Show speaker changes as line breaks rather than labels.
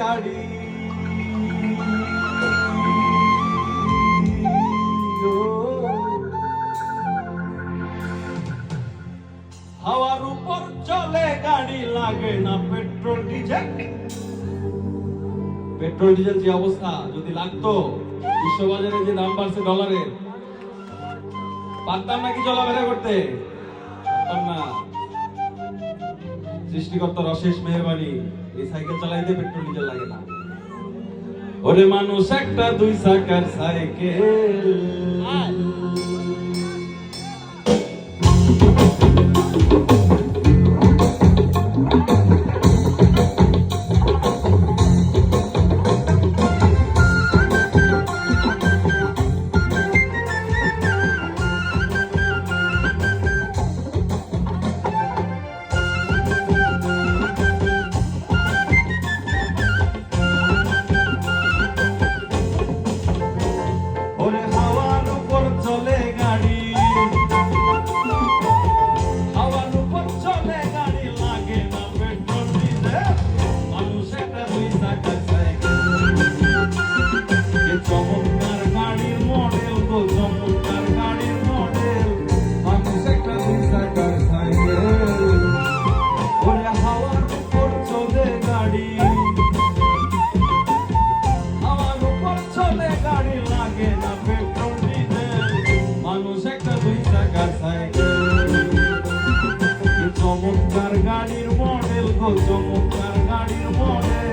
গাড়ি। হাওয়ার উপর চলে গাড়ি লাগে না পেট্রোল, ডিজেল। পেট্রোল, ডিজেল যে অবস্থা, যদি লাগতো, বিশ্ববাজারে যে দাম বাড়ছে ডলারের, পারতাম নাকি চলাফেরা করতে? পারতাম না। সৃষ্টিকর্তার অশেষ মেহরবানি। এই সাইকেল চালাইতে পেট্রোল ডিজেল লাগে না। ওরে মানুষ, একটা দুই চাকার সাইকেল। চমৎকার গাড়ির মডেল গো চমৎকার গাড়ির মডেল